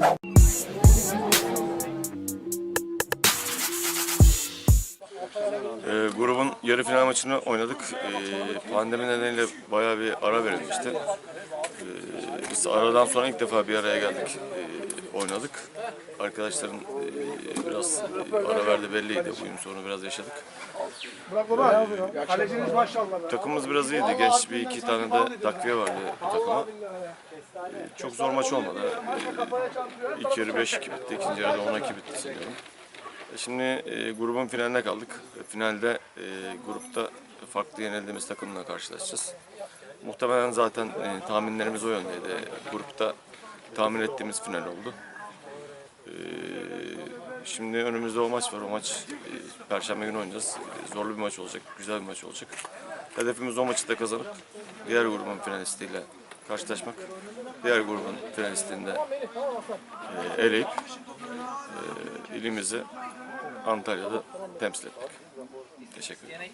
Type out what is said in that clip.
Thank you. Ee, grubun yarı final maçını oynadık. Ee, pandemi nedeniyle bayağı bir ara verilmişti. Ee, biz aradan sonra ilk defa bir araya geldik. Ee, oynadık. Arkadaşların e, biraz e, ara verdi belliydi. Uyum sorunu biraz yaşadık. Kaleciniz. Takımımız biraz iyiydi. Genç bir iki tane de takviye vardı takıma. Ee, çok zor maç olmadı. Ee, ilk yarı 5-2 bitti. ikinci yarıda 10-2 bitti sanıyorum. E, Şimdi e, grubun finaline kaldık. E, Finalde e, grupta farklı yenildiğimiz takımla karşılaşacağız. Muhtemelen zaten e, tahminlerimiz o yöndeydi. Grupta tahmin ettiğimiz final oldu. E, şimdi önümüzde o maç var. O maç e, Perşembe günü oynayacağız. E, zorlu bir maç olacak, güzel bir maç olacak. Hedefimiz o maçı da kazanıp diğer grubun finalistiyle karşılaşmak. Diğer grubun finalistini de e, eleyip e, ilimizi Antalya'da temsil etmek. Teşekkür ederim.